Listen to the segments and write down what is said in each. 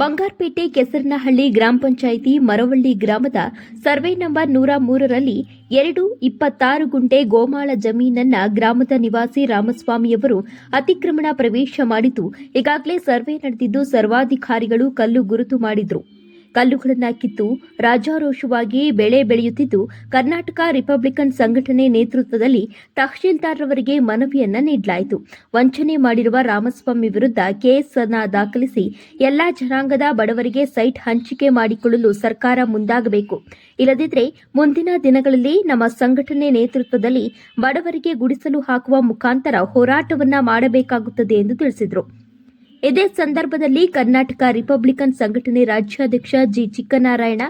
ಬಂಗಾರಪೇಟೆ ಕೆಸರನಹಳ್ಳಿ ಗ್ರಾಮ ಪಂಚಾಯಿತಿ ಮರವಳ್ಳಿ ಗ್ರಾಮದ survey number ನೂರ ಮೂರರಲ್ಲಿ ಎರಡು ಇಪ್ಪತ್ತಾರು ಗುಂಟೆ ಗೋಮಾಳ ಜಮೀನನ್ನ ಗ್ರಾಮದ ನಿವಾಸಿ ರಾಮಸ್ವಾಮಿಯವರು ಅತಿಕ್ರಮಣ ಪ್ರವೇಶ ಮಾಡಿದ್ದು, ಈಗಾಗಲೇ ಸರ್ವೆ ನಡೆದಿದ್ದು ಸರ್ವಾಧಿಕಾರಿಗಳು ಕಲ್ಲು ಗುರುತು ಮಾಡಿದ್ರು. ಕಲ್ಲುಗಳನ್ನು ಕಿತ್ತು ರಾಜಾರೋಷವಾಗಿ ಬೆಳೆ ಬೆಳೆಯುತ್ತಿದ್ದು, ಕರ್ನಾಟಕ ರಿಪಬ್ಲಿಕನ್ ಸಂಘಟನೆ ನೇತೃತ್ವದಲ್ಲಿ ತಹಶೀಲ್ದಾರ್ರವರಿಗೆ ಮನವಿಯನ್ನ ನೀಡಲಾಯಿತು. ವಂಚನೆ ಮಾಡಿರುವ ರಾಮಸ್ವಾಮಿ ವಿರುದ್ಧ ಕೇಸ್ ಅನ್ನ ದಾಖಲಿಸಿ ಎಲ್ಲಾ ಜನಾಂಗದ ಬಡವರಿಗೆ ಸೈಟ್ ಹಂಚಿಕೆ ಮಾಡಿಕೊಳ್ಳಲು ಸರ್ಕಾರ ಮುಂದಾಗಬೇಕು. ಇಲ್ಲದಿದ್ದರೆ ಮುಂದಿನ ದಿನಗಳಲ್ಲಿ ನಮ್ಮ ಸಂಘಟನೆ ನೇತೃತ್ವದಲ್ಲಿ ಬಡವರಿಗೆ ಗುಡಿಸಲು ಹಾಕುವ ಮುಖಾಂತರ ಹೋರಾಟವನ್ನ ಮಾಡಬೇಕಾಗುತ್ತದೆ ಎಂದು ತಿಳಿಸಿದರು. ಇದೇ ಸಂದರ್ಭದಲ್ಲಿ ಕರ್ನಾಟಕ ರಿಪಬ್ಲಿಕನ್ ಸಂಘಟನೆ ರಾಜ್ಯಾಧ್ಯಕ್ಷ ಜಿ ಚಿಕ್ಕನಾರಾಯಣ,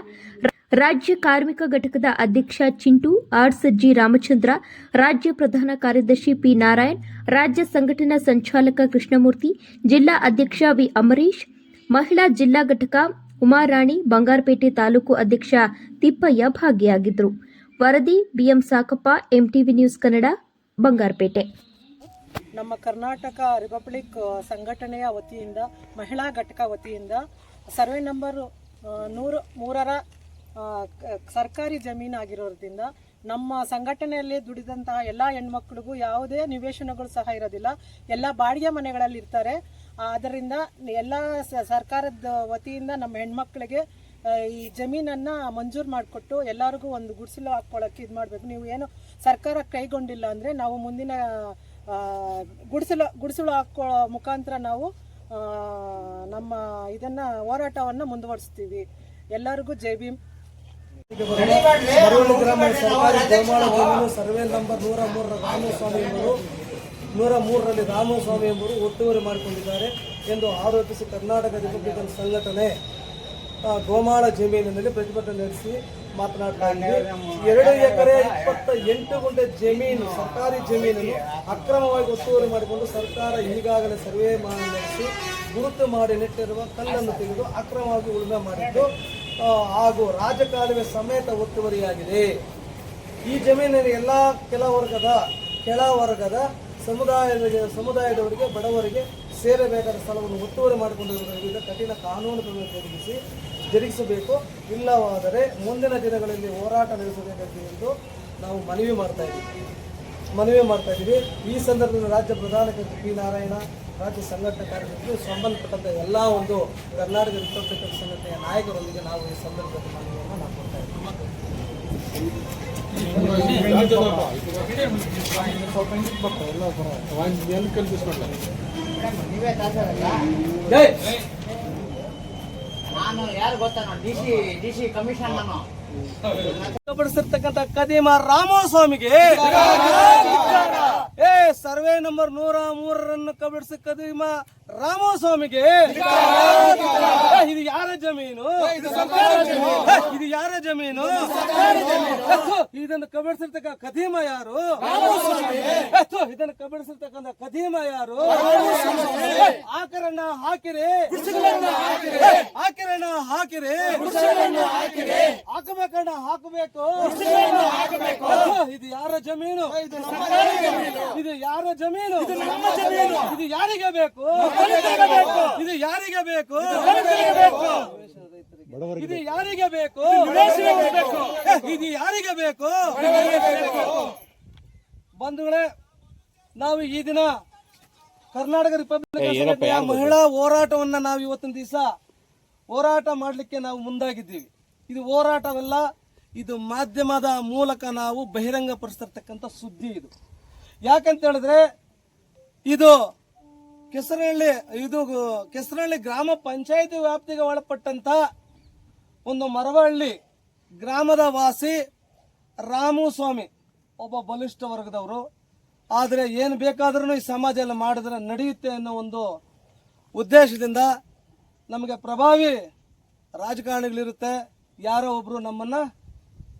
ರಾಜ್ಯ ಕಾರ್ಮಿಕ ಘಟಕದ ಅಧ್ಯಕ್ಷ ಚಿಂಟು, ಆರ್ಸ್ ಜಿ ರಾಮಚಂದ್ರ, ರಾಜ್ಯ ಪ್ರಧಾನ ಕಾರ್ಯದರ್ಶಿ ಪಿ ನಾರಾಯಣ್, ರಾಜ್ಯ ಸಂಘಟನಾ ಸಂಚಾಲಕ ಕೃಷ್ಣಮೂರ್ತಿ, ಜಿಲ್ಲಾ ಅಧ್ಯಕ್ಷ ವಿ ಅಮರೀಶ್, ಮಹಿಳಾ ಜಿಲ್ಲಾ ಘಟಕ ಉಮಾರಾಣಿ, ಬಂಗಾರಪೇಟೆ ತಾಲೂಕು ಅಧ್ಯಕ್ಷ ತಿಪ್ಪಯ್ಯ ಭಾಗಿಯಾಗಿದ್ದರು. ವರದಿ ಬಿಎಂ ಸಾಕಪ್ಪ, ಎಂಟಿವಿ ನ್ಯೂಸ್ ಕನ್ನಡ, ಬಂಗಾರಪೇಟೆ. ನಮ್ಮ ಕರ್ನಾಟಕ ರಿಪಬ್ಲಿಕ್ ಸಂಘಟನೆಯ ವತಿಯಿಂದ, ಮಹಿಳಾ ಘಟಕ ವತಿಯಿಂದ ಸರ್ವೆ ನಂಬರ್ ನೂರು, ಮೂರರ ಸರ್ಕಾರಿ ಜಮೀನು ಆಗಿರೋದ್ರಿಂದ ನಮ್ಮ ಸಂಘಟನೆಯಲ್ಲಿ ದುಡಿದಂತಹ ಎಲ್ಲ ಹೆಣ್ಮಕ್ಳಿಗೂ ಯಾವುದೇ ನಿವೇಶನಗಳು ಸಹ ಇರೋದಿಲ್ಲ. ಎಲ್ಲ ಬಾಡಿಗೆ ಮನೆಗಳಲ್ಲಿ ಇರ್ತಾರೆ. ಆದ್ದರಿಂದ ಎಲ್ಲ ಸರ್ಕಾರದ ವತಿಯಿಂದ ನಮ್ಮ ಹೆಣ್ಮಕ್ಳಿಗೆ ಈ ಜಮೀನನ್ನು ಮಂಜೂರು ಮಾಡಿಕೊಟ್ಟು ಎಲ್ಲರಿಗೂ ಒಂದು ಗುಡಿಸಲು ಹಾಕ್ಕೊಳ್ಳೋಕ್ಕೆ ಇದು ಮಾಡಬೇಕು ನೀವು ಏನು ಸರ್ಕಾರ ಕೈಗೊಂಡಿಲ್ಲ ಅಂದರೆ ನಾವು ಮುಂದಿನ ಗುಡಿಸಲು ಗುಡಿಸಲು ಹಾಕೋ ಮುಖಾಂತರ ನಾವು ನಮ್ಮ ಇದನ್ನು ಹೋರಾಟವನ್ನು ಮುಂದುವರಿಸ್ತೀವಿ. ಎಲ್ಲರಿಗೂ ಜೈ ಭೀಮ್. ಗ್ರಾಮ ಸರ್ಕಾರಿ ಸರ್ವೆ ನಂಬರ್ ನೂರ ಮೂರರ ರಾಮಸ್ವಾಮಿ ಎಂಬುವರು, ನೂರ ಮೂರರಲ್ಲಿ ರಾಮಸ್ವಾಮಿ ಎಂಬರು ಒತ್ತುವರಿ ಮಾಡಿಕೊಂಡಿದ್ದಾರೆ ಎಂದು ಆರೋಪಿಸಿ ಕರ್ನಾಟಕ ರಿಪಬ್ಲಿಕನ್ ಸಂಘಟನೆ ಗೋಮಾಳ ಜಮೀನಿನಲ್ಲಿ ಪ್ರತಿಭಟನೆ ನಡೆಸಿ ಮಾತನಾಡ್ತಾ ಇದ್ದೀವಿ ಎರಡು ಎಕರೆ ಇಪ್ಪತ್ತ ಎಂಟು ಗುಂಟೆ ಜಮೀನು ಸರ್ಕಾರಿ ಜಮೀನನ್ನು ಅಕ್ರಮವಾಗಿ ಒತ್ತುವರಿ ಮಾಡಿಕೊಂಡು ಸರ್ಕಾರ ಈಗಾಗಲೇ ಸರ್ವೆ ಮಾಡಿ ನಡೆಸಿ ಗುರುತು ಮಾಡಿ ನೆಟ್ಟಿರುವ ಕಲ್ಲನ್ನು ತೆಗೆದು ಅಕ್ರಮವಾಗಿ ಉಳುಮೆ ಮಾಡಿದ್ದು ಹಾಗೂ ರಾಜಕಾಲುವೆ ಸಮೇತ ಒತ್ತುವರಿಯಾಗಿದೆ. ಈ ಜಮೀನಿನ ಎಲ್ಲ ಕೆಲ ವರ್ಗದ ಕೆಳ ವರ್ಗದ ಸಮುದಾಯದ ಸಮುದಾಯದವರಿಗೆ ಬಡವರಿಗೆ ಸೇರಬೇಕಾದ ಸ್ಥಳವನ್ನು ಒತ್ತುವರಿ ಮಾಡಿಕೊಂಡಿರುವುದರಿಂದ ಕಠಿಣ ಕಾನೂನು ಕ್ರಮ ಜರುಗಿಸಿ ಜರುಗಿಸಬೇಕು. ಇಲ್ಲವಾದರೆ ಮುಂದಿನ ದಿನಗಳಲ್ಲಿ ಹೋರಾಟ ನಡೆಸಬೇಕಾಗಿದೆ ಎಂದು ನಾವು ಮನವಿ ಮಾಡ್ತಾ ಇದ್ದೀವಿ. ಮನವಿ ಮಾಡ್ತಾ ಇದ್ದೀವಿ. ಈ ಸಂದರ್ಭದಲ್ಲಿ ರಾಜ್ಯ ಪ್ರಧಾನ ಕಾರ್ಯದರ್ಶಿ ಪಿ ನಾರಾಯಣ, ರಾಜ್ಯ ಸಂಘಟನಾ ಕಾರ್ಯದರ್ಶಿ ಸಂಬಂಧಪಟ್ಟಂಥ ಎಲ್ಲ ಒಂದು ಕರ್ನಾಟಕ ರಿಪಬ್ಲಿಕನ್ ಸಂಘಟನೆಯ ನಾಯಕರೊಂದಿಗೆ ನಾವು ಈ ಸಂದರ್ಭದಲ್ಲಿ ಮನವಿಯನ್ನು ನಾವು ಕೊಡ್ತಾ ಇದ್ದೀವಿ ನಾನು ಯಾರು ಗೊತ್ತಾ D C D C commission ನಾನು. ಪಡಿಸಿರ್ತಕ್ಕಂಥ ಕದೀಮ ರಾಮಸ್ವಾಮಿಗೆ ಏ ಸರ್ವೆ ನಂಬರ್ ನೂರ ಮೂರರನ್ನು ಕಬಡಿಸಿ ಕದೀಮ ರಾಮಸ್ವಾಮಿಗೆ. ಇದು ಯಾರ ಜಮೀನು? ಇದು ಯಾರ ಜಮೀನು? ಇದನ್ನು ಕಬಡಿಸಿರ್ತಕ್ಕ ಕದೀಮ ಯಾರು? ಇದನ್ನು ಕಬಡಿಸಿರ್ತಕ್ಕಂಥ ಕದೀಮ ಯಾರು? ಆಕರಣ ಹಾಕಿರಿ. ಏ, ಆಕರನ್ನ ಹಾಕಿರಿ. ಹಾಕಬೇಕಣ್ಣ ಹಾಕಬೇಕು. ಇದು ಯಾರ ಜಮೀನು? ಇದು ಯಾರ ಜಮೀನು? ಇದು ಯಾರಿಗೆ ಬೇಕು? ಇದು ಯಾರಿಗೆ ಬೇಕು? ಇದು ಯಾರಿಗೆ ಬೇಕು? ಇದು ಯಾರಿಗೆ ಬೇಕು? ಬಂಧುಗಳೇ ನಾವು ಈ ದಿನ ಕರ್ನಾಟಕ ರಿಪಬ್ಲಿಕ್ ಮಹಿಳಾ ಹೋರಾಟವನ್ನ ನಾವು ಇವತ್ತಿನ ದಿವಸ ಹೋರಾಟ ಮಾಡಲಿಕ್ಕೆ ನಾವು ಮುಂದಾಗಿದ್ದೀವಿ. ಇದು ಹೋರಾಟವಲ್ಲ ಇದು ಮಾಧ್ಯಮದ ಮೂಲಕ ನಾವು ಬಹಿರಂಗಪಡಿಸಿರ್ತಕ್ಕಂಥ ಸುದ್ದಿ ಇದು. ಯಾಕಂತ ಹೇಳಿದ್ರೆ, ಇದು ಕೆಸರಹಳ್ಳಿ ಇದು ಕೆಸರಹಳ್ಳಿ ಗ್ರಾಮ ಪಂಚಾಯಿತಿ ವ್ಯಾಪ್ತಿಗೆ ಒಳಪಟ್ಟಂತ ಒಂದು ಮರವಹಳ್ಳಿ ಗ್ರಾಮದ ವಾಸಿ ರಾಮು ಸ್ವಾಮಿ, ಒಬ್ಬ ಬಲಿಷ್ಠ ವರ್ಗದವರು. ಆದರೆ ಏನು ಬೇಕಾದ್ರೂ ಈ ಸಮಾಜ ಎಲ್ಲ ಮಾಡಿದ್ರೆ ನಡೆಯುತ್ತೆ ಅನ್ನೋ ಒಂದು ಉದ್ದೇಶದಿಂದ ನಮಗೆ ಪ್ರಭಾವಿ ರಾಜಕಾರಣಿಗಳಿರುತ್ತೆ. ಯಾರೋ ಒಬ್ಬರು ನಮ್ಮನ್ನ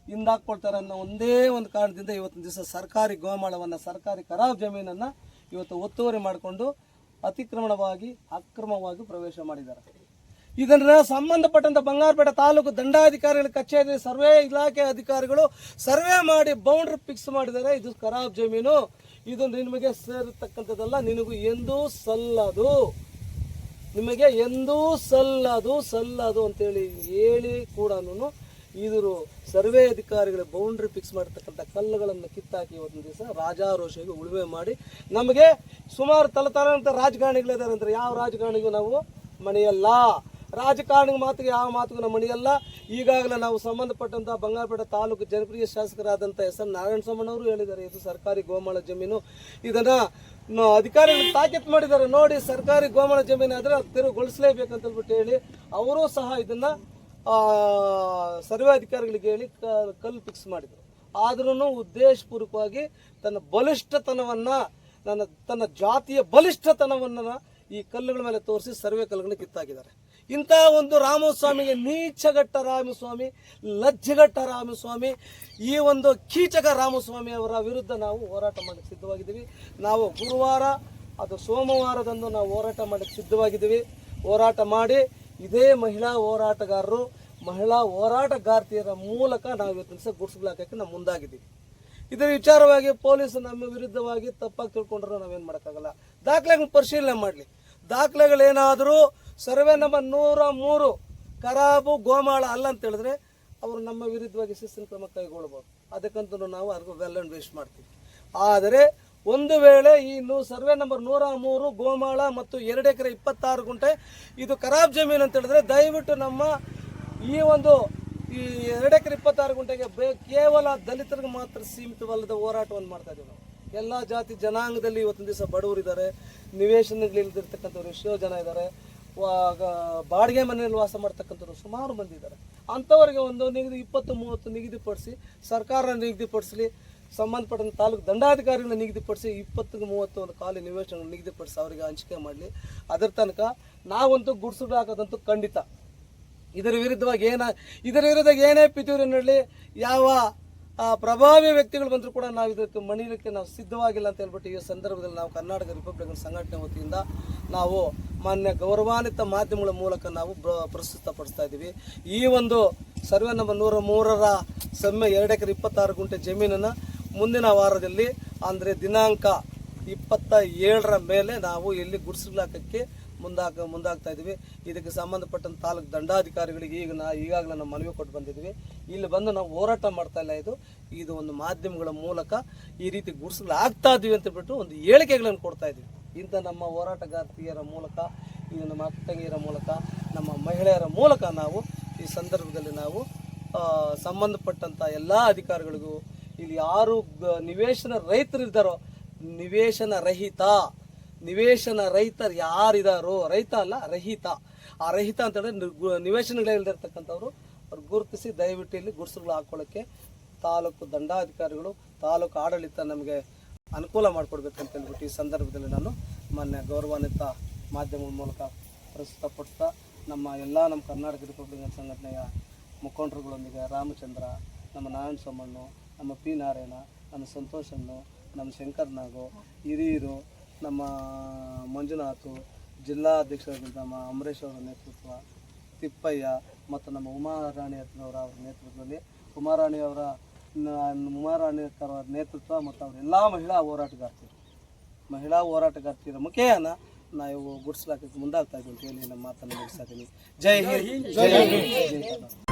ಹಿಂದಾಕ್ಕೊಳ್ತಾರೆ ಅನ್ನೋ ಒಂದೇ ಒಂದು ಕಾರಣದಿಂದ ಇವತ್ತಿನ ದಿವಸ ಸರ್ಕಾರಿ ಗೋಮಾಳವನ್ನು, ಸರ್ಕಾರಿ ಖರಾಬ್ ಜಮೀನನ್ನು ಇವತ್ತು ಒತ್ತುವರಿ ಮಾಡಿಕೊಂಡು ಅತಿಕ್ರಮಣವಾಗಿ, ಅಕ್ರಮವಾಗಿ ಪ್ರವೇಶ ಮಾಡಿದ್ದಾರೆ. ಇದನ್ನು ಸಂಬಂಧಪಟ್ಟಂಥ ಬಂಗಾರಪೇಟೆ ತಾಲೂಕು ದಂಡಾಧಿಕಾರಿಗಳ ಕಚೇರಿ ಸರ್ವೆ ಇಲಾಖೆ ಅಧಿಕಾರಿಗಳು ಸರ್ವೆ ಮಾಡಿ ಬೌಂಡ್ರಿ ಫಿಕ್ಸ್ ಮಾಡಿದ್ದಾರೆ. ಇದು ಖರಾಬ್ ಜಮೀನು. ಇದು ನಿಮಗೆ ಸೇರತಕ್ಕಂಥದ್ದಲ್ಲ, ನಿನಗೂ ಎಂದೂ ಸಲ್ಲದು. ನಿಮಗೆ ಎಂದೂ ಸಲ್ಲದು ಸಲ್ಲದು ಅಂತೇಳಿ ಹೇಳಿ ಕೂಡ ಇವರು ಸರ್ವೆ ಅಧಿಕಾರಿಗಳ ಬೌಂಡ್ರಿ ಫಿಕ್ಸ್ ಮಾಡಿರ್ತಕ್ಕಂಥ ಕಲ್ಲುಗಳನ್ನು ಕಿತ್ತಾಕಿ ಒಂದು ದಿವಸ ರಾಜಾರೋಷಿಗೆ ಉಳುವೆ ಮಾಡಿ ನಮಗೆ ಸುಮಾರು ತಲೆತಾರಂಥ ರಾಜಕಾರಣಿಗಳಿದ್ದಾರೆ ಅಂದ್ರೆ ಯಾವ ರಾಜಕಾರಣಿಗೂ ನಾವು ಮನೆಯಲ್ಲ ರಾಜಕಾರಣಿ ಮಾತಿಗೆ ಯಾವ ಮಾತಿಗೂ ನಮ್ಮ ಮಣಿಯಲ್ಲ. ಈಗಾಗಲೇ ನಾವು ಸಂಬಂಧಪಟ್ಟಂತ ಬಂಗಾರಪೇಟೆ ತಾಲೂಕು ಜನಪ್ರಿಯ ಶಾಸಕರಾದಂಥ ಎಸ್ ಎನ್ ನಾರಾಯಣ ಸ್ವಾಮಣ್ಣವರು ಹೇಳಿದ್ದಾರೆ, ಇದು ಸರ್ಕಾರಿ ಗೋಮಾಳ ಜಮೀನು. ಇದನ್ನು ಅಧಿಕಾರಿಗಳು ತಾಕೀತು ಮಾಡಿದ್ದಾರೆ. ನೋಡಿ, ಸರ್ಕಾರಿ ಗೋಮಾಳ ಜಮೀನು ಆದರೆ ಅದು ತೆರವುಗೊಳಿಸಲೇಬೇಕಂತ ಹೇಳ್ಬಿಟ್ಟು ಹೇಳಿ, ಅವರು ಸಹ ಇದನ್ನ ಸರ್ವೆ ಅಧಿಕಾರಿಗಳಿಗೆ ಹೇಳಿ ಕಲ್ಲು ಫಿಕ್ಸ್ ಮಾಡಿದರು. ಆದ್ರೂ ಉದ್ದೇಶಪೂರ್ವಕವಾಗಿ ತನ್ನ ಬಲಿಷ್ಠತನವನ್ನು ನನ್ನ ತನ್ನ ಜಾತಿಯ ಬಲಿಷ್ಠತನವನ್ನ ಈ ಕಲ್ಲುಗಳ ಮೇಲೆ ತೋರಿಸಿ ಸರ್ವೆ ಕಲ್ಲುಗಳನ್ನ ಕಿತ್ತಾಕಿದ್ದಾರೆ ಇಂತಹ ಒಂದು ರಾಮಸ್ವಾಮಿಗೆ ನೀಚಗಟ್ಟ ರಾಮಸ್ವಾಮಿ ಲಜ್ಜೆಗಟ್ಟ ರಾಮಸ್ವಾಮಿ, ಈ ಒಂದು ಕೀಚಕ ರಾಮಸ್ವಾಮಿ ಅವರ ವಿರುದ್ಧ ನಾವು ಹೋರಾಟ ಮಾಡಕ್ಕೆ ಸಿದ್ಧವಾಗಿದ್ದೀವಿ. ನಾವು ಗುರುವಾರ, ಅದು ಸೋಮವಾರದಂದು ನಾವು ಹೋರಾಟ ಮಾಡಕ್ಕೆ ಸಿದ್ಧವಾಗಿದ್ದೀವಿ. ಹೋರಾಟ ಮಾಡಿ ಇದೇ ಮಹಿಳಾ ಹೋರಾಟಗಾರರು, ಮಹಿಳಾ ಹೋರಾಟಗಾರ್ತಿಯರ ಮೂಲಕ ನಾವು ಇವತ್ತಿನ ದಿವಸ ಗುಡ್ಸ್ಗಳು ಹಾಕಕ್ಕೆ ನಾವು ಮುಂದಾಗಿದ್ದೀವಿ. ಇದರ ವಿಚಾರವಾಗಿ ಪೊಲೀಸ್ ನಮ್ಮ ವಿರುದ್ಧವಾಗಿ ತಪ್ಪಾಗಿ ತಿಳ್ಕೊಂಡ್ರೆ ನಾವೇನು ಮಾಡೋಕ್ಕಾಗಲ್ಲ. ದಾಖಲೆಗಳನ್ನ ಪರಿಶೀಲನೆ ಮಾಡಲಿ. ದಾಖಲೆಗಳೇನಾದರೂ ಸರ್ವೆ ನಂಬರ್ ನೂರ ಮೂರು ಖರಾಬು ಗೋಮಾಳ ಅಲ್ಲ ಅಂತ ಹೇಳಿದ್ರೆ ಅವರು ನಮ್ಮ ವಿರುದ್ಧವಾಗಿ ಶಿಸ್ತಿನ ಕ್ರಮ ಕೈಗೊಳ್ಬೋದು. ಅದಕ್ಕಂತೂ ನಾವು ಅದಕ್ಕೂ ವೆಲ್ ಅಂಡ್ ವೇಸ್ಟ್ ಮಾಡ್ತೀವಿ. ಆದರೆ ಒಂದು ವೇಳೆ ಈ ನೂ, ಸರ್ವೆ ನಂಬರ್ ನೂರ ಮೂರು, ಗೋಮಾಳ ಮತ್ತು ಎರಡು ಎಕರೆ ಇಪ್ಪತ್ತಾರು ಗುಂಟೆ ಇದು ಖರಾಬ್ ಜಮೀನು ಅಂತ ಹೇಳಿದ್ರೆ ದಯವಿಟ್ಟು ನಮ್ಮ ಈ ಒಂದು ಈ ಎರಡು ಎಕರೆ ಇಪ್ಪತ್ತಾರು ಗುಂಟೆಗೆ ಕೇವಲ ದಲಿತರಿಗೆ ಮಾತ್ರ ಸೀಮಿತವಲ್ಲದ ಹೋರಾಟವನ್ನು ಮಾಡ್ತಾ ಇದ್ದೀವಿ ನಾವು. ಎಲ್ಲ ಜಾತಿ ಜನಾಂಗದಲ್ಲಿ ಇವತ್ತಿನ ದಿವಸ ಬಡವರಿದ್ದಾರೆ ನಿವೇಶನಗಳಿಲ್ದಿರ್ತಕ್ಕಂಥವ್ರು ಎಷ್ಟೋ ಜನ ಇದ್ದಾರೆ ಬಾಡಿಗೆ ಮನೆಯಲ್ಲಿ ವಾಸ ಮಾಡ್ತಕ್ಕಂಥವ್ರು ಸುಮಾರು ಮಂದಿ ಇದ್ದಾರೆ. ಅಂಥವರಿಗೆ ಒಂದು ನಿಗದಿ ಇಪ್ಪತ್ತು, ಮೂವತ್ತು ನಿಗದಿಪಡಿಸಿ, ಸರ್ಕಾರ ನಿಗದಿಪಡಿಸಲಿ ಸಂಬಂಧಪಟ್ಟಂತ ತಾಲೂಕು ದಂಡಾಧಿಕಾರಿಗಳನ್ನ ನಿಗದಿಪಡಿಸಿ ಇಪ್ಪತ್ತು ಮೂವತ್ತು ಒಂದು ಖಾಲಿ ನಿವೇಶನ ನಿಗದಿಪಡಿಸಿ ಅವರಿಗೆ ಹಂಚಿಕೆ ಮಾಡಲಿ. ಅದರ ತನಕ ನಾವಂತೂ ಗುಡ್ಸುಗಳು ಹಾಕೋದಂತೂ ಖಂಡಿತ. ಇದರ ವಿರುದ್ಧವಾಗಿ ಏನ, ಇದರ ವಿರುದ್ಧ ಏನೇ ಪಿತೂರಿ ನಡಲಿ, ಯಾವ ಪ್ರಭಾವಿ ವ್ಯಕ್ತಿಗಳು ಬಂದರೂ ಕೂಡ ನಾವು ಇದಕ್ಕೆ ಮಣಿಲಿಕ್ಕೆ ನಾವು ಸಿದ್ಧವಾಗಿಲ್ಲ ಅಂತ ಹೇಳ್ಬಿಟ್ಟು ಈ ಸಂದರ್ಭದಲ್ಲಿ ನಾವು ಕರ್ನಾಟಕ ರಿಪಬ್ಲಿಕನ್ ಸಂಘಟನೆ ವತಿಯಿಂದ ನಾವು ಮಾನ್ಯ ಗೌರವಾನ್ವಿತ ಮಾಧ್ಯಮಗಳ ಮೂಲಕ ನಾವು ಪ್ರಸ್ತುತ ಪ್ರಸ್ತುತಪಡಿಸ್ತಾ ಇದ್ದೀವಿ. ಈ ಒಂದು ಸರ್ವೆ ನಂಬರ್ ನೂರ ಮೂರರ ಸಮ್ಮೆ ಎರಡು ಎಕರೆ ಇಪ್ಪತ್ತಾರು ಗುಂಟೆ ಜಮೀನನ್ನು ಮುಂದಿನ ವಾರದಲ್ಲಿ, ಅಂದರೆ ದಿನಾಂಕ ಇಪ್ಪತ್ತ ಏಳರ ಮೇಲೆ ನಾವು ಇಲ್ಲಿ ಗುಡಿಸಲಾಕಕ್ಕೆ ಮುಂದಾಕ ಮುಂದಾಗ್ತಾ ಇದ್ದೀವಿ. ಇದಕ್ಕೆ ಸಂಬಂಧಪಟ್ಟಂತ ತಾಲೂಕು ದಂಡಾಧಿಕಾರಿಗಳಿಗೆ ಈಗ ನಾ, ಈಗಾಗಲೇ ನಾವು ಮನವಿ ಕೊಟ್ಟು ಬಂದಿದ್ದೀವಿ. ಇಲ್ಲಿ ಬಂದು ನಾವು ಹೋರಾಟ ಮಾಡ್ತಾ ಇಲ್ಲ ಇದು. ಇದು ಒಂದು ಮಾಧ್ಯಮಗಳ ಮೂಲಕ ಈ ರೀತಿ ಗುಡಿಸಲಾಗ್ತಾ ಇದ್ದೀವಿ ಅಂತ ಬಿಟ್ಟು ಒಂದು ಹೇಳಿಕೆಗಳನ್ನು ಕೊಡ್ತಾ ಇದ್ದೀವಿ. ಇಂಥ ನಮ್ಮ ಹೋರಾಟಗಾರ್ತಿಯರ ಮೂಲಕ ಇದು ನಮ್ಮ ಅಕ್ಕ ಮೂಲಕ, ನಮ್ಮ ಮಹಿಳೆಯರ ಮೂಲಕ ನಾವು ಈ ಸಂದರ್ಭದಲ್ಲಿ ನಾವು ಸಂಬಂಧಪಟ್ಟಂಥ ಎಲ್ಲ ಅಧಿಕಾರಿಗಳಿಗೂ ಇಲ್ಲಿ ಯಾರು ನಿವೇಶನ ರೈತರು ಇದ್ದಾರೋ ನಿವೇಶನ ರಹಿತ. ನಿವೇಶನ ರೈತರು ಯಾರಿದಾರೋ, ರೈತ ಅಲ್ಲ, ರಹಿತ. ಆ ರಹಿತ ಅಂತ ಹೇಳಿದ್ರೆ ನಿವೇಶನಗಳಿರ್ತಕ್ಕಂಥವ್ರು ಅವ್ರು ಗುರುತಿಸಿ ದಯವಿಟ್ಟು ಇಲ್ಲಿ ಗುರುಸುಗಳು ಹಾಕೊಳ್ಳೋಕ್ಕೆ ತಾಲೂಕು ದಂಡಾಧಿಕಾರಿಗಳು, ತಾಲೂಕು ಆಡಳಿತ ನಮಗೆ ಅನುಕೂಲ ಮಾಡಿಕೊಡ್ಬೇಕಂತ ಹೇಳ್ಬಿಟ್ಟು ಈ ಸಂದರ್ಭದಲ್ಲಿ ನಾನು ಮೊನ್ನೆ ಗೌರವಾನ್ವಿತ ಮಾಧ್ಯಮಗಳ ಮೂಲಕ ಪ್ರಸ್ತುತಪಡಿಸ್ತಾ ನಮ್ಮ ಎಲ್ಲ ನಮ್ಮ ಕರ್ನಾಟಕ ರಿಪಬ್ಲಿಕನ್ ಸಂಘಟನೆಯ ಮುಖಂಡರುಗಳೊಂದಿಗೆ ರಾಮಚಂದ್ರ, ನಮ್ಮ ನಾರಾಯಣ ಸೋಮಣ್ಣು ನಮ್ಮ ಪಿ ನಾರಾಯಣ, ನಮ್ಮ ಸಂತೋಷನ್ನು ನಮ್ಮ ಶಂಕರ್ ನಾಗು ಹಿರಿಯರು, ನಮ್ಮ ಮಂಜುನಾಥು ಜಿಲ್ಲಾ ನಮ್ಮ ಅಂಬರೀಷ್ ಅವರ ನೇತೃತ್ವ, ತಿಪ್ಪಯ್ಯ ಮತ್ತು ನಮ್ಮ ಉಮಾರಾಣಿ ಅವರ ಅವರ ನೇತೃತ್ವದಲ್ಲಿ ಉಮಾರಾಣಿ ಅವರ ಉಮಾರಾಣಿ ಅವರ ನೇತೃತ್ವ ಮತ್ತು ಅವರೆಲ್ಲ ಮಹಿಳಾ ಹೋರಾಟಗಾರ್ತಿಯರು ಮಹಿಳಾ ಹೋರಾಟಗಾರ್ತಿಯರ ಮುಖೇನ ನಾವು ಗುಡಿಸ್ಲಾಕಕ್ಕೆ ಮುಂದಾಗ್ತಾ ಇದ್ದೀವಿ ಅಂತ ಹೇಳಿ ನಮ್ಮ ಮಾತನ್ನು ಮುಗಿಸ್ತಾ ಇದ್ದೀನಿ. ಜೈ ಹಿಂದ್ ಜೈ ಹಿಂದ್.